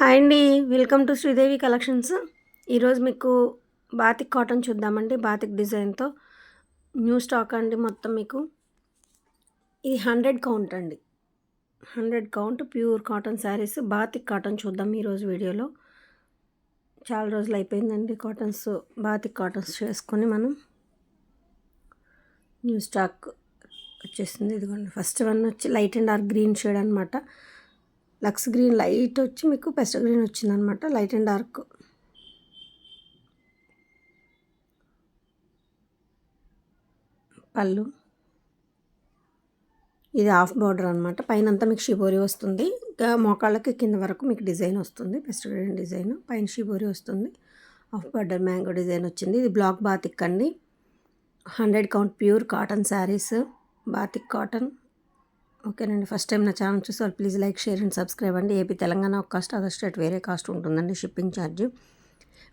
Hi అండి. Welcome to Sridevi collections. ఈరోజు మీకు బాతిక్ కాటన్ చూద్దామండి. బాతిక్ డిజైన్తో న్యూ స్టాక్ అండి మొత్తం మీకు. ఇది హండ్రెడ్ కౌంట్ అండి. Hundred count pure cotton sarees. Batik cotton చూద్దాం ఈరోజు వీడియోలో. చాలా రోజులు అయిపోయిందండి కాటన్స్ బాతిక్ కాటన్స్ చేసుకొని మనం న్యూ స్టాక్ వచ్చేసింది. ఇదిగోండి ఫస్ట్ వన్ వచ్చి light and dark green shade అనమాట లక్స్ గ్రీన్ లైట్ వచ్చి మీకు పెస్ట్ గ్రీన్ వచ్చిందనమాట లైట్ అండ్ డార్క్. పళ్ళు. ఇది హాఫ్ బార్డర్ అనమాట పైన అంతా మీకు షిబోరి వస్తుంది. ఇంకా మోకాళ్ళకి కింద వరకు మీకు డిజైన్ వస్తుంది పెస్ట్ గ్రీన్ డిజైన్ పైన షిబోరి వస్తుంది. హాఫ్ బార్డర్ మ్యాంగో డిజైన్ వచ్చింది ఇది బ్లాక్ బాతిక్ అండి. Hundred count pure cotton sarees batik cotton. ఓకేనండి. ఫస్ట్ టైం నా ఛానల్ చూసి వాళ్ళు please like share and subscribe అండి. ఏపీ తెలంగాణ ఒక కాస్ట్ అదర్ స్టేట్ వేరే కాస్ట్ ఉంటుందండి షిప్పింగ్ ఛార్జ్.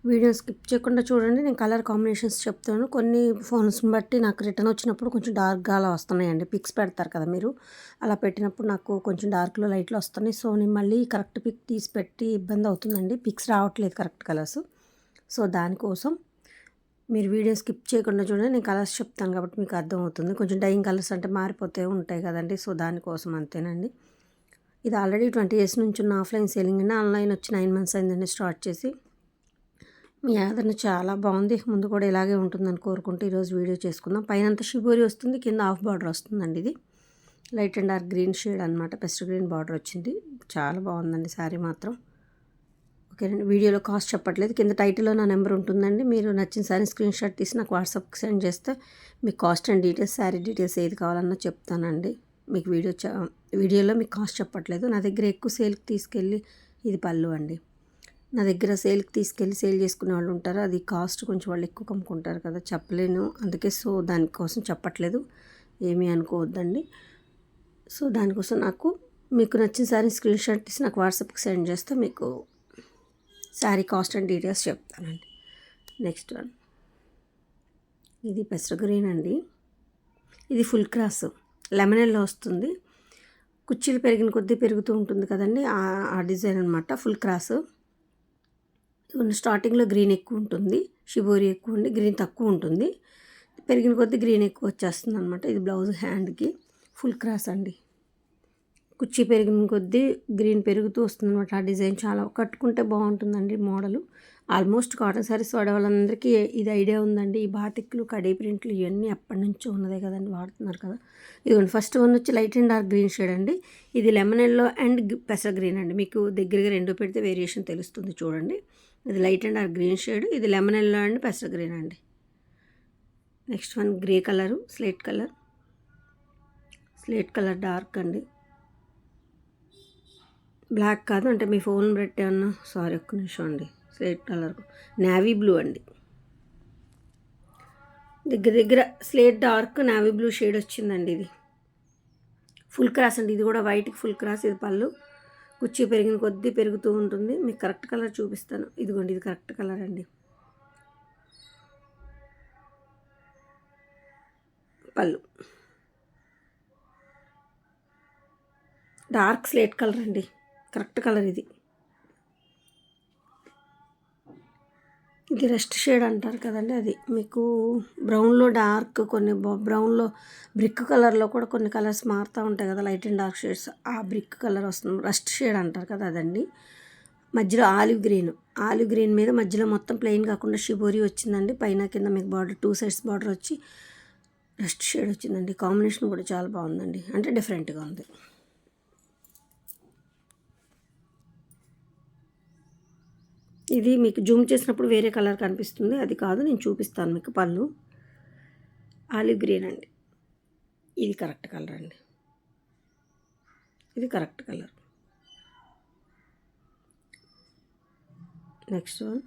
వీడియో స్కిప్ చేయకుండా చూడండి. నేను కలర్ కాంబినేషన్స్ చెప్తాను. కొన్ని ఫోన్స్ని బట్టి నాకు రిటర్న్ వచ్చినప్పుడు కొంచెం డార్క్గా అలా వస్తున్నాయండి. పిక్స్ పెడతారు కదా మీరు. అలా పెట్టినప్పుడు నాకు కొంచెం డార్క్లో లైట్లు వస్తున్నాయి. సో నేను మళ్ళీ కరెక్ట్ పిక్ తీసి పెట్టి ఇబ్బంది అవుతుందండి. పిక్స్ రావట్లేదు కరెక్ట్ కలర్స్. సో దానికోసం మీరు వీడియో స్కిప్ చేయకుండా చూడండి నేను కలర్స్ చెప్తాను కాబట్టి మీకు అర్థమవుతుంది. కొంచెం డైయింగ్ కలర్స్ అంటే మారిపోతే ఉంటాయి కదండి సో దానికోసం అంతేనండి. ఇది ఆల్రెడీ ట్వంటీ ఇయర్స్ నుంచి ఉన్న ఆఫ్లైన్ సేలింగ్ అండి. ఆన్లైన్ వచ్చి నైన్ మంత్స్ అయిందండి స్టార్ట్ చేసి. మీ ఆదరణ చాలా బాగుంది. ముందు కూడా ఇలాగే ఉంటుందని కోరుకుంటూ ఈరోజు వీడియో చేసుకుందాం. పైన అంతా షిబోరి వస్తుంది కింద హాఫ్ బార్డర్ వస్తుందండి ఇది. Light and dark green shade అనమాట పెస్ట్ గ్రీన్ బార్డర్ వచ్చింది. చాలా బాగుందండి శారీ మాత్రం. ఓకేనండి వీడియోలో కాస్ట్ చెప్పట్లేదు. కింద టైటిల్లో నా నెంబర్ ఉంటుందండి. మీరు నచ్చిన సారీ స్క్రీన్ షాట్ తీసి నాకు వాట్సాప్కి సెండ్ చేస్తే మీకు cost and details saree details ఏది కావాలన్నా చెప్తానండి. మీకు వీడియో వీడియోలో మీకు కాస్ట్ చెప్పట్లేదు. నా దగ్గర ఎక్కువ సేల్కి తీసుకెళ్ళి ఇది పళ్ళు అండి. నా దగ్గర సేల్కి తీసుకెళ్ళి సేల్ చేసుకునే వాళ్ళు ఉంటారు. అది కాస్ట్ కొంచెం వాళ్ళు ఎక్కువ కమ్ముకుంటారు కదా చెప్పలేను. అందుకే సో దానికోసం చెప్పట్లేదు. ఏమీ అనుకోవద్దండి. సో దానికోసం నాకు మీకు నచ్చిన సారీ స్క్రీన్ షాట్ తీసి నాకు వాట్సాప్కి సెండ్ చేస్తే మీకు శారీ కాస్ట్ అండ్ డీటెయిల్స్ చెప్తానండి. Next one. ఇది పెసర గ్రీన్ అండి. ఇది ఫుల్ క్రాస్. లెమనెల్లో వస్తుంది. కుర్చీలు పెరిగిన కొద్దీ పెరుగుతూ ఉంటుంది కదండి. ఆ డిజైన్ అనమాట ఫుల్ క్రాస్. స్టార్టింగ్లో గ్రీన్ ఎక్కువ ఉంటుంది. షిబోరి ఎక్కువ ఉండి గ్రీన్ తక్కువ ఉంటుంది. పెరిగిన కొద్దీ గ్రీన్ ఎక్కువ వచ్చేస్తుంది అనమాట ఇది బ్లౌజ్ హ్యాండ్కి. ఫుల్ క్రాస్ అండి. కుర్చీ పెరిగిన కొద్దీ గ్రీన్ పెరుగుతూ వస్తుందన్నమాట. ఆ డిజైన్ చాలా కట్టుకుంటే బాగుంటుందండి మోడలు. ఆల్మోస్ట్ కాటన్ శారీస్ వాడే వాళ్ళందరికీ ఇది ఐడియా ఉందండి. ఈ బాటిక్లు కడీ ప్రింట్లు ఇవన్నీ ఎప్పటి నుంచో ఉన్నదే కదండి వాడుతున్నారు కదా. ఇదిగోండి ఫస్ట్ వన్ వచ్చి light and dark green shade అండి. ఇది లెమన్ ఎల్లో అండ్ పెసర గ్రీన్ అండి. మీకు దగ్గరగా రెండు పెడితే వేరియేషన్ తెలుస్తుంది చూడండి. ఇది light and dark green shade ఇది లెమన్ ఎల్లో అండ్ పెసర గ్రీన్ అండి. Next one grey colour slate colour. Slate colour dark అండి. బ్లాక్ కాదు. అంటే మీ ఫోన్ పెట్టాను సారీ ఒక్క నిమిషం అండి. Slate colour. నావీ బ్లూ అండి. దగ్గర దగ్గర slate dark navy blue shade వచ్చిందండి ఇది. ఫుల్ క్రాస్ అండి. ఇది కూడా వైట్కి ఫుల్ క్రాస్ ఇది పళ్ళు. కుర్చీ పెరిగిన కొద్దీ పెరుగుతూ ఉంటుంది. మీకు కరెక్ట్ కలర్ చూపిస్తాను. ఇదిగోండి ఇది కరెక్ట్ కలర్ అండి. పళ్ళు. డార్క్ స్లేట్ కలర్ అండి. కరెక్ట్ కలర్ ఇది. ఇది రెస్ట్ షేడ్ అంటారు కదండి అది. మీకు బ్రౌన్లో డార్క్ కొన్ని బ్రౌన్లో బ్రిక్ కలర్లో కూడా కొన్ని కలర్స్ మారుతూ ఉంటాయి కదా లైట్ అండ్ డార్క్ షేడ్స్. ఆ బ్రిక్ కలర్ వస్తుంది. రస్ట్ షేడ్ అంటారు కదా అదండి. మధ్యలో ఆలివ్ గ్రీన్. ఆలివ్ గ్రీన్ మీద మధ్యలో మొత్తం ప్లెయిన్ కాకుండా షిబోరి వచ్చిందండి. పైన కింద మీకు బార్డర్ టూ సైడ్స్ బార్డర్ వచ్చి రెస్ట్ షేడ్ వచ్చిందండి. కాంబినేషన్ కూడా చాలా బాగుందండి. అంటే డిఫరెంట్గా ఉంది. ఇది మీకు జూమ్ చేసినప్పుడు వేరే కలర్ కనిపిస్తుంది. అది కాదు నేను చూపిస్తాను మీకు పళ్ళు. ఆలివ్ గ్రీన్ అండి. ఇది కరెక్ట్ కలర్ అండి. ఇది correct colour. Next one.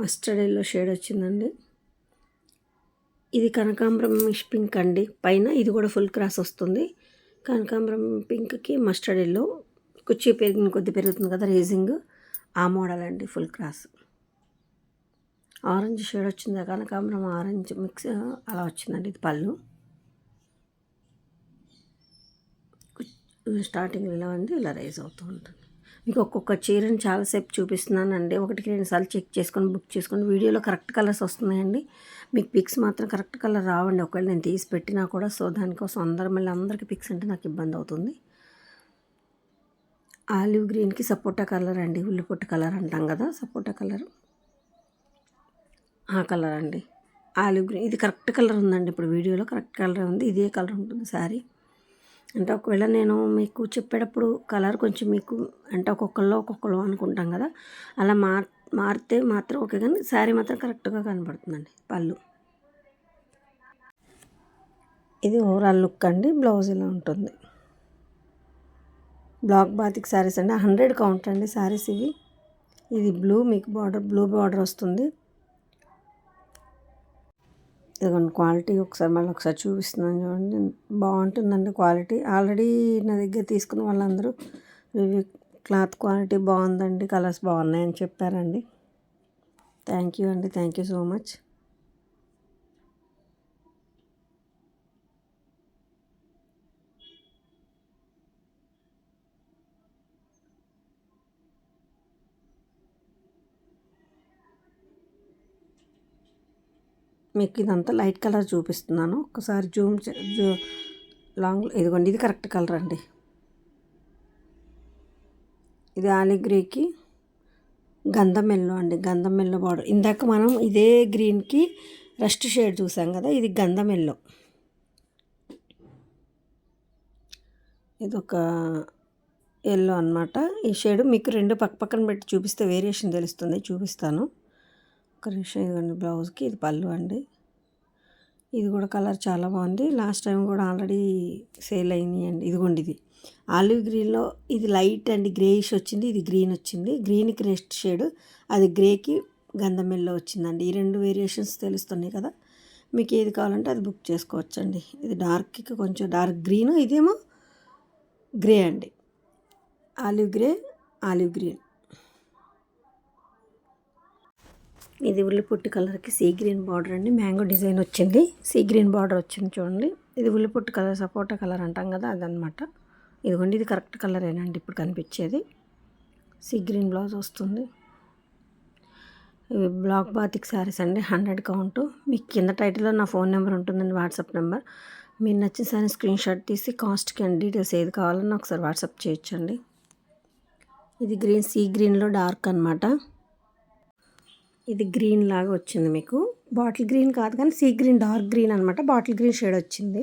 Mustard yellow shade వచ్చిందండి. ఇది కనకాంబరం పింక్ అండి. పైన ఇది కూడా ఫుల్ క్రాస్ వస్తుంది. కనకాంబరం పింక్కి మస్టర్డ్ ఎల్లో. కుర్చీ పెరిగిన కొద్ది పెరుగుతుంది కదా రేజింగ్. ఆ మోడల్ అండి ఫుల్ క్రాస్. ఆరెంజ్ షేడ్ వచ్చింది? కనకాంబరం ఆరెంజ్ మిక్స్ అలా వచ్చిందండి ఇది పళ్ళు. స్టార్టింగ్ ఇలా ఉంది ఇలా రైజ్ అవుతూ ఉంటుంది. మీకు ఒక్కొక్క చీరని చాలాసేపు చూపిస్తున్నానండి. ఒకటికి రెండు సార్లు చెక్ చేసుకొని బుక్ చేసుకొని. వీడియోలో కరెక్ట్ కలర్స్ వస్తున్నాయండి. మీకు పిక్స్ మాత్రం కరెక్ట్ కలర్ రావండి. ఒకవేళ నేను తీసి పెట్టినా కూడా సో దానికోసం అందరు మళ్ళీ అందరికీ పిక్స్ అంటే నాకు ఇబ్బంది అవుతుంది. ఆలివ్ గ్రీన్కి సపోటా కలర్ అండి. ఉల్లిపొట్టు కలర్ అంటాం కదా సపోటా కలర్. ఆ కలర్ అండి. ఆలివ్ గ్రీన్ ఇది కరెక్ట్ కలర్ ఉందండి. ఇప్పుడు వీడియోలో కరెక్ట్ కలర్ ఉంది. ఇదే కలర్ ఉంటుంది శారీ అంటే ఒకవేళ నేను మీకు చెప్పేటప్పుడు కలర్ కొంచెం మీకు అంటే ఒక్కొక్కళ్ళు ఒక్కొక్కరు అనుకుంటాం కదా అలా మార్ మారితే మాత్రం ఓకే కానీ శారీ మాత్రం కరెక్ట్గా కనబడుతుందండి పళ్ళు. ఇది ఓవరాల్ లుక్ అండి బ్లౌజ్ ఇలా ఉంటుంది. బ్లాక్ బాతిక్ శారీస్ అండి హండ్రెడ్ కౌంట్ అండి శారీస్ ఇవి. ఇది బ్లూ మీకు బార్డర్ బ్లూ బార్డర్ వస్తుంది. ఇదిగోండి క్వాలిటీ ఒకసారి మళ్ళీ ఒకసారి చూపిస్తున్నాను చూడండి. బాగుంటుందండి క్వాలిటీ. ఆల్రెడీ నా దగ్గర తీసుకున్న వాళ్ళందరూ రివ్యూ క్లాత్ క్వాలిటీ బాగుందండి కలర్స్ బాగున్నాయని చెప్పారండి. థ్యాంక్ యూ అండి. Thank you so much. మీకు ఇదంతా లైట్ కలర్ చూపిస్తున్నాను. ఒకసారి జూమ్ జూ లాంగ్ ఇదిగోండి ఇది కరెక్ట్ కలర్ అండి. ఇది ఆలిగ్రీకి గంధం ఎల్లో అండి గంధం ఎల్లో బార్డర్. ఇందాక మనం ఇదే గ్రీన్కి రస్ట్ షేడ్ చూసాం కదా ఇది గంధం ఎల్లో ఇది ఒక ఎల్లో అనమాట ఈ షేడ్ మీకు రెండు పక్క పక్కన పెట్టి చూపిస్తే వేరియేషన్ తెలుస్తుంది చూపిస్తాను. ఒక షేడ్ ఇదిగోండి బ్లౌజ్కి ఇది పళ్ళు అండి. ఇది కూడా కలర్ చాలా బాగుంది. లాస్ట్ టైం కూడా ఆల్రెడీ సేల్ అయింది అండి. ఇదిగోండి ఇది. ఆలివ్ గ్రీన్లో ఇది లైట్ అండ్ గ్రేయిష్ వచ్చింది ఇది గ్రీన్ వచ్చింది. గ్రీన్కి రెస్ట్ షేడ్ అది గ్రేకి గంధమెల్లో వచ్చిందండి. ఈ రెండు వేరియేషన్స్ తెలుస్తున్నాయి కదా. మీకు ఏది కావాలంటే అది బుక్ చేసుకోవచ్చండి. ఇది డార్క్కి కొంచెం డార్క్ గ్రీన్ ఇదేమో గ్రే అండి. Olive grey olive green. ఇది ఉల్లిపుట్టి కలర్కి సీ గ్రీన్ బార్డర్ అండి. మ్యాంగో డిజైన్ వచ్చింది. సీ గ్రీన్ బార్డర్ వచ్చింది చూడండి. ఇది ఉల్లిపుట్టి కలర్ సపోటా కలర్ అంటాం కదా అదనమాట ఇదిగోండి ఇది కరెక్ట్ కలరేనండి ఇప్పుడు కనిపించేది. సీ గ్రీన్ బ్లౌజ్ వస్తుంది. ఇవి బ్లాక్ బాతిక్ శారీస్ అండి హండ్రెడ్ కౌంట్. మీకు కింద టైటిల్లో నా ఫోన్ నెంబర్ ఉంటుందండి వాట్సాప్ నెంబర్. మీరు నచ్చిన సారీ స్క్రీన్ షాట్ తీసి కాస్ట్కి అండ్ డీటెయిల్స్ ఏది కావాలన్నా ఒకసారి వాట్సాప్ చేయొచ్చండి. ఇది గ్రీన్ సీ గ్రీన్లో డార్క్ అనమాట ఇది గ్రీన్ లాగా వచ్చింది మీకు. బాటిల్ గ్రీన్ కాదు కానీ సీ గ్రీన్ డార్క్ గ్రీన్ అనమాట బాటిల్ గ్రీన్ షేడ్ వచ్చింది.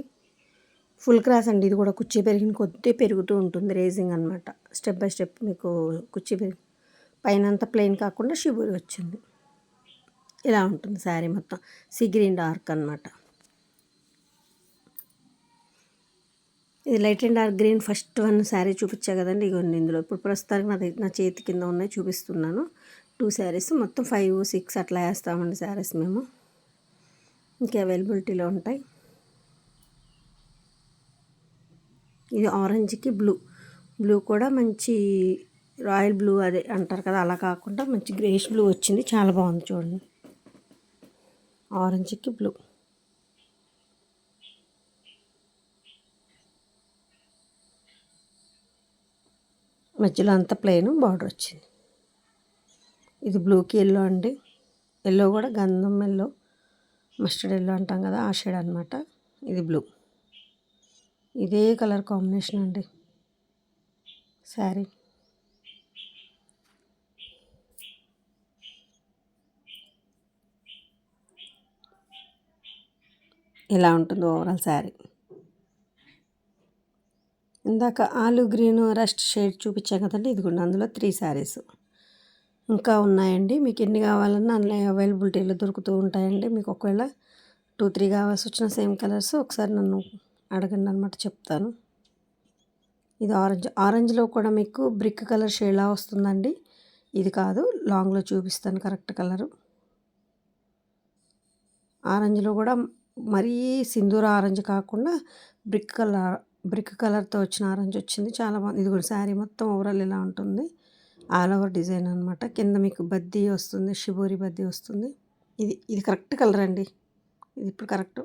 ఫుల్ క్రాస్ అండి. ఇది కూడా కుర్చీ పెరిగిన కొద్దీ పెరుగుతూ ఉంటుంది రేజింగ్ అనమాట స్టెప్ బై స్టెప్ మీకు కుర్చీ పెరిగి పైన అంతా ప్లెయిన్ కాకుండా షిబూరి వచ్చింది. ఇలా ఉంటుంది శారీ మొత్తం. సీ గ్రీన్ డార్క్ అనమాట ఇది light and dark green. First one saree చూపించా కదండి. ఇగోండి ఇందులో. ఇప్పుడు ప్రస్తుతానికి నా నా చేతి కింద ఉన్నాయి చూపిస్తున్నాను. టూ శారీస్ మొత్తం ఫైవ్ సిక్స్ అట్లా వేస్తామండి శారీస్ మేము. ఇంకా అవైలబిలిటీలో ఉంటాయి. ఇది ఆరెంజ్కి బ్లూ. బ్లూ కూడా మంచి రాయల్ బ్లూ అదే అంటారు కదా అలా కాకుండా మంచి గ్రేష్ బ్లూ వచ్చింది. చాలా బాగుంది చూడండి. ఆరెంజ్కి బ్లూ. మధ్యలో అంతా ప్లెయిన్ బార్డర్ వచ్చింది. ఇది బ్లూకి ఎల్లో అండి. ఎల్లో కూడా గంధం ఎల్లో మస్టర్డ్ ఎల్లో అంటాం కదా ఆ షేడ్ అనమాట ఇది బ్లూ. ఇదే కలర్ కాంబినేషన్ అండి. శారీ. ఇలా ఉంటుంది ఓవరాల్ శారీ. ఇందాక ఆలు గ్రీన్ రస్ట్ షేడ్ చూపించాం కదండి ఇదిగోండి అందులో త్రీ శారీస్ ఇంకా ఉన్నాయండి. మీకు ఎన్ని కావాలన్నా అన్నీ అవైలబిలిటీలో దొరుకుతూ ఉంటాయండి. మీకు ఒకవేళ టూ త్రీ కావాల్సి వచ్చిన సేమ్ కలర్స్ ఒకసారి నన్ను అడగండి అనమాట చెప్తాను. ఇది ఆరెంజ్ ఆరెంజ్లో కూడా మీకు బ్రిక్ కలర్ షేడ్లా వస్తుందండి. ఇది కాదు లాంగ్లో చూపిస్తాను కరెక్ట్ కలరు. ఆరెంజ్లో కూడా మరీ సింధూర ఆరెంజ్ కాకుండా బ్రిక్ కలర్ బ్రిక్ కలర్తో వచ్చిన ఆరెంజ్ వచ్చింది. చాలా బాగుంది ఇది కూడా శారీ మొత్తం ఓవరాల్ ఇలా ఉంటుంది. ఆల్ ఓవర్ డిజైన్ అనమాట కింద మీకు బద్దీ వస్తుంది షిబోరి బద్దీ వస్తుంది. ఇది ఇది కరెక్ట్ కలర్ అండి. ఇది ఇప్పుడు కరెక్ట్.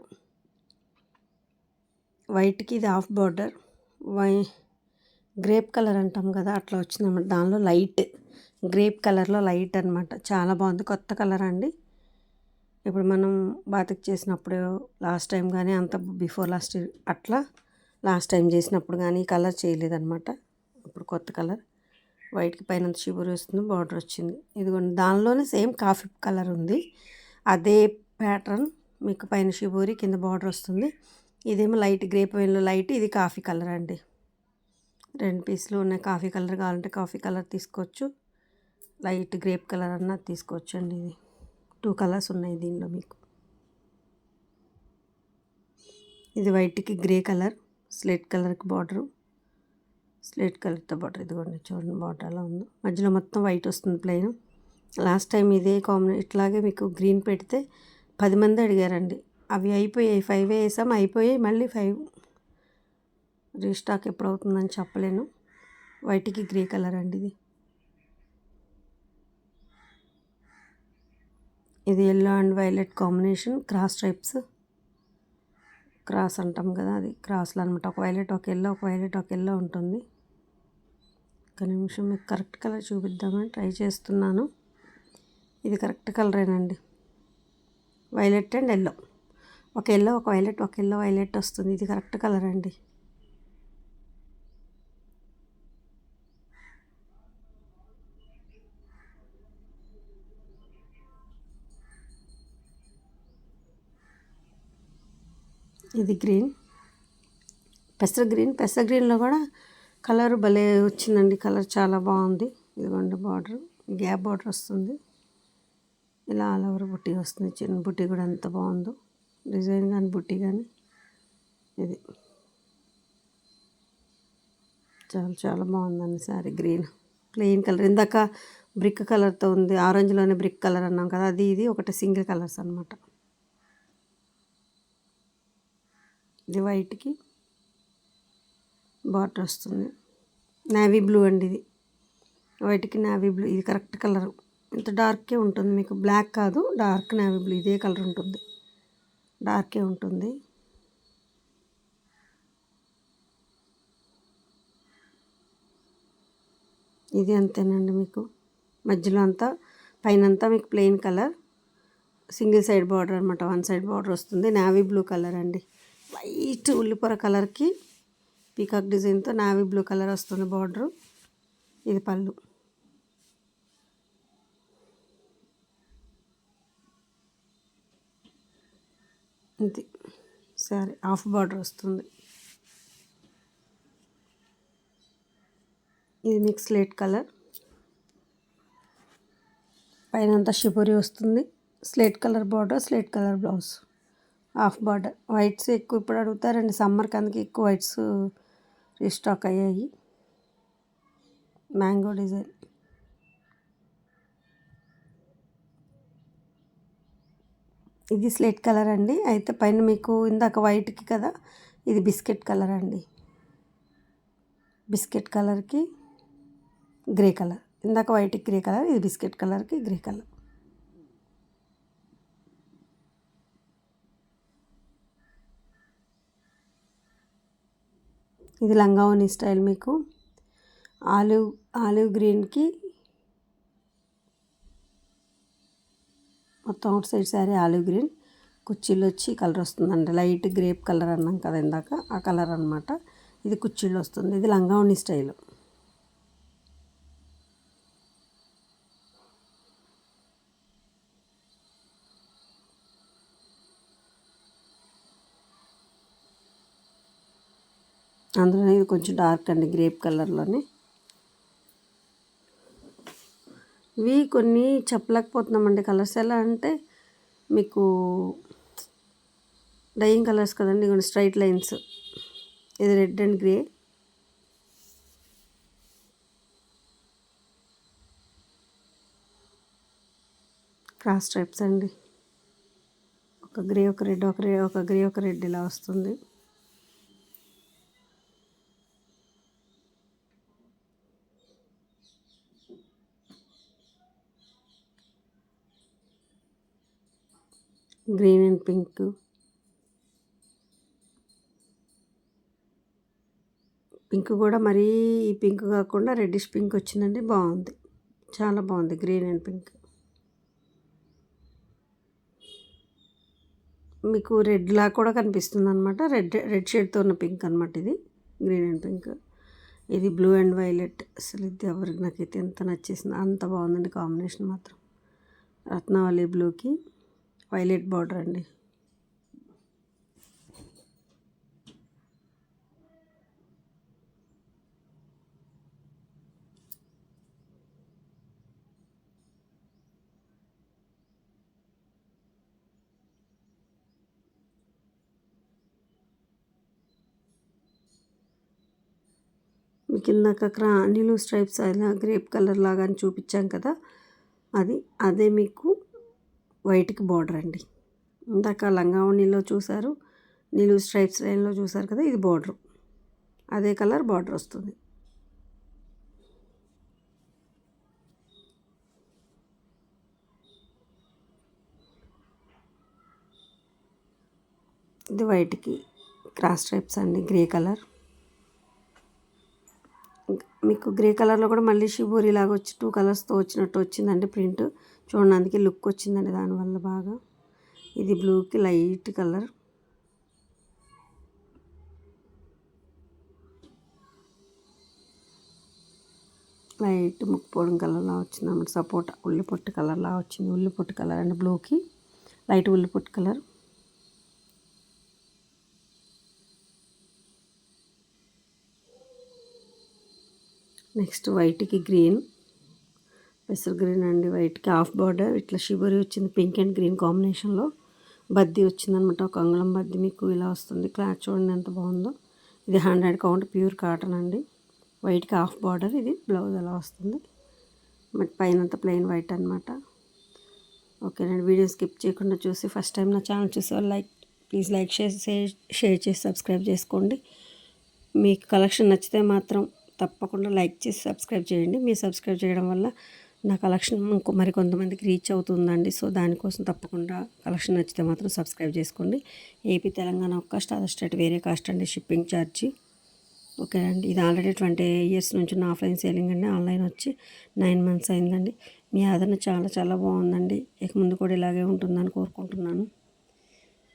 వైట్కి ఇది హాఫ్ బార్డర్. వై గ్రేప్ కలర్ అంటాం కదా అట్లా వచ్చిందన్నమాట దానిలో లైట్ గ్రేప్ కలర్లో లైట్ అనమాట చాలా బాగుంది. కొత్త కలర్ అండి. ఇప్పుడు మనం బాతిక్ చేసినప్పుడు లాస్ట్ టైం కానీ అంత బిఫోర్ లాస్ట్ అట్లా లాస్ట్ టైం చేసినప్పుడు కానీ కలర్ చేయలేదన్నమాట. ఇప్పుడు కొత్త కలర్. వైట్కి పైన షిబురు వస్తుంది బార్డర్ వచ్చింది. ఇదిగోండి దానిలోనే సేమ్ కాఫీ కలర్ ఉంది. అదే ప్యాటర్న్ మీకు పైన షిబూరి కింద బార్డర్ వస్తుంది. ఇదేమో లైట్ గ్రేప్ వైన్లో లైట్ ఇది కాఫీ కలర్ అండి. రెండు పీసులు ఉన్నాయి కాఫీ కలర్ కావాలంటే కాఫీ కలర్ తీసుకోవచ్చు. లైట్ గ్రేప్ కలర్ అన్న తీసుకోవచ్చు అండి ఇది. టూ కలర్స్ ఉన్నాయి దీనిలో మీకు. ఇది వైట్కి గ్రే కలర్ స్లేట్ కలర్కి బార్డరు స్లేట్ కలర్తో బార్డర్ ఇదిగోండి చూడండి బార్డర్ అలా ఉంది. మధ్యలో మొత్తం వైట్ వస్తుంది ప్లెయిన్. లాస్ట్ టైం ఇదే కాంబినే ఇట్లాగే మీకు గ్రీన్ పెడితే పది మంది అడిగారండి. అవి అయిపోయాయి ఫైవ్ వేసాం అయిపోయాయి మళ్ళీ ఫైవ్ రీస్టాక్ ఎప్పుడు అవుతుందని చెప్పలేను. వైట్కి గ్రే కలర్ అండి ఇది. ఇది yellow and violet combination cross types cross అంటాం కదా అది క్రాస్లో అనమాట ఒక వైలెట్ ఒక ఎల్లో ఒక వైలెట్ ఒక ఎల్లో ఉంటుంది. ఒక్క నిమిషం మీకు కరెక్ట్ కలర్ చూపిద్దామని ట్రై చేస్తున్నాను. ఇది కరెక్ట్ కలరేనండి. Violet and yellow. ఒక ఎల్లో ఒక వైలెట్ ఒక ఎల్లో వైలెట్ వస్తుంది. ఇది కరెక్ట్ కలర్ అండి ఇది గ్రీన్. పెసర గ్రీన్. పెసర గ్రీన్లో కూడా కలర్ భలే వచ్చిందండి. కలర్ చాలా బాగుంది. ఇదిగోండి బార్డర్. గ్యాప్ బార్డర్ వస్తుంది. ఇలా ఆల్ ఓవర్ బుట్టి వస్తుంది. చిన్న బుట్టి కూడా ఎంత బాగుందో. డిజైన్ కానీ బుట్టి కానీ ఇది. చాలా చాలా బాగుందండి సారీ గ్రీన్. Plain colour. ఇందాక బ్రిక్ కలర్తో ఉంది. ఆరెంజ్లోనే బ్రిక్ కలర్ అన్నాం కదా. అది ఇది ఒకటి సింగిల్ కలర్స్ అనమాట ఇది వైట్కి బార్డర్ వస్తుంది. నావీ బ్లూ అండి ఇది. వైట్కి నావీ బ్లూ ఇది కరెక్ట్ కలర్. ఇంత డార్కే ఉంటుంది. మీకు బ్లాక్ కాదు డార్క్ నావీ బ్లూ. ఇదే కలర్ ఉంటుంది. డార్కే ఉంటుంది. ఇది అంతేనండి మీకు. మధ్యలో అంతా పైన అంతా మీకు plain colour. Single side border అనమాట వన్ సైడ్ బార్డర్ వస్తుంది. నావీ బ్లూ కలర్ అండి. వైట్ ఉల్లిపొర కలర్కి పీకాక్ డిజైన్తో నావీ బ్లూ కలర్ వస్తుంది బార్డరు. ఇది పళ్ళు. ఇది సారీ హాఫ్ బార్డర్ వస్తుంది. ఇది మిక్స్ లేట్ కలర్. పైన అంతా షిబోరి వస్తుంది. Slate colour border slate colour blouse. Half border. Whites ఎక్కువ ఇప్పుడు అడుగుతారండి సమ్మర్కి అందుకే ఎక్కువ వైట్స్ రీస్టాక్ అయ్యాయి. Mango design. ఇది స్లేట్ కలర్ అండి. అయితే పైన మీకు ఇందాక వైట్కి కదా ఇది బిస్కెట్ కలర్ అండి. బిస్కెట్ కలర్కి గ్రే కలర్. ఇందాక వైట్కి గ్రే కలర్ ఇది బిస్కెట్ కలర్కి గ్రే కలర్. ఇది లంగావోని స్టైల్ మీకు. ఆలివ్ ఆలివ్ గ్రీన్కి మొత్తం outside sari olive green. కుర్చీలు వచ్చి కలర్ వస్తుందండి. లైట్ గ్రేప్ కలర్ అన్నాం కదా ఇందాక. ఆ కలర్ అనమాట ఇది కుర్చీలు వస్తుంది ఇది లంగావోని స్టైల్. అందులో ఇది కొంచెం డార్క్ అండి గ్రేప్ కలర్లోనే. ఇవి కొన్ని చెప్పలేకపోతున్నామండి కలర్స్. ఎలా అంటే మీకు డైయింగ్ కలర్స్ కదండి కొన్ని స్ట్రైట్ లైన్స్. ఇది red and grey. Cross stripes అండి. ఒక గ్రే ఒక రెడ్ ఒక రే ఒక గ్రే ఒక రెడ్ ఇలా వస్తుంది. Green and pink. పింక్ కూడా మరీ ఈ పింక్ కాకుండా రెడ్డిష్ పింక్ వచ్చిందండి బాగుంది. చాలా బాగుంది గ్రీన్ అండ్ పింక్. మీకు రెడ్ లా కూడా కనిపిస్తుంది అనమాట రెడ్ రెడ్ షేడ్తో ఉన్న పింక్ అనమాట ఇది గ్రీన్ అండ్ పింక్. ఇది బ్లూ అండ్ వైలెట్. అసలు ఇది ఎవరికి నాకైతే ఎంత నచ్చేసింది అంత బాగుందండి కాంబినేషన్ మాత్రం. రత్నావళి బ్లూకి. వైలెట్ బార్డర్ అండి. మీకు ఇందాక క్రా నిలు స్ట్రైప్స్ అయినా గ్రేప్ కలర్ లాగా అని చూపించాం కదా. అది అదే మీకు వైట్కి బార్డర్ అండి. ఇందాక లంగావణిలో చూసారు నిలువు స్ట్రైప్స్ లైన్లో చూసారు కదా ఇది బార్డర్. అదే కలర్ బార్డర్ వస్తుంది. ఇది వైట్కి క్రాస్ స్ట్రైప్స్ అండి గ్రే కలర్. మీకు గ్రే కలర్లో కూడా మళ్ళీ షిబోరి లాగా వచ్చి టూ కలర్స్తో వచ్చినట్టు వచ్చిందండి ప్రింట్. చూడండి అందుకే లుక్ వచ్చిందండి దానివల్ల బాగా. ఇది బ్లూకి లైట్ కలర్. లైట్ ముక్కుపోవడం కలర్లా వచ్చింది అన్నమాట. సపోటా ఉల్లి పొట్టు కలర్లా వచ్చింది. ఉల్లి పొట్టు కలర్ అండ్ బ్లూకి. లైట్ ఉల్లి పొట్టు కలర్. నెక్స్ట్ వైట్కి గ్రీన్. పెసర్ గ్రీన్ అండి వైట్కి హాఫ్ బార్డర్. ఇట్లా షిబరి వచ్చింది పింక్ అండ్ గ్రీన్ కాంబినేషన్లో. బద్ది వచ్చిందనమాట ఒక అంగుళం బద్ది. మీకు ఇలా వస్తుంది. క్లాత్ చూడండి ఎంత బాగుందో. ఇది హండ్రెడ్ కౌంట్ ప్యూర్ కాటన్ అండి. వైట్కి హాఫ్ బార్డర్. ఇది బ్లౌజ్ అలా వస్తుంది. బట్ పైన అంతా ప్లెయిన్ వైట్ అనమాట ఓకేనండి వీడియో స్కిప్ చేయకుండా చూసి ఫస్ట్ టైం నా ఛానల్ చూసే like please like share share చేసి సబ్స్క్రైబ్ చేసుకోండి. మీకు కలెక్షన్ నచ్చితే మాత్రం తప్పకుండా లైక్ చేసి సబ్స్క్రైబ్ చేయండి. మీరు సబ్స్క్రైబ్ చేయడం వల్ల నా కలెక్షన్ ఇంకో మరి కొంతమందికి రీచ్ అవుతుందండి. సో దానికోసం తప్పకుండా కలెక్షన్ నచ్చితే మాత్రం సబ్స్క్రైబ్ చేసుకోండి. ఏపీ తెలంగాణ ఒక కాస్ట్ అదర్ స్టేట్ వేరే కాస్ట్ అండి షిప్పింగ్ ఛార్జీ. ఓకే అండి. ఇది ఆల్రెడీ ట్వంటీ ఇయర్స్ నుంచి ఉన్న ఆఫ్లైన్ సేలింగ్ అండి. ఆన్లైన్ వచ్చి నైన్ మంత్స్ అయిందండి. మీ ఆదరణ చాలా చాలా బాగుందండి. ఇక ముందు కూడా ఇలాగే ఉంటుందని కోరుకుంటున్నాను.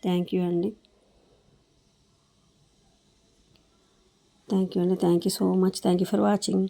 థ్యాంక్ యూ అండి. థ్యాంక్ యూ అండి. Thank you so much. Thank you for watching.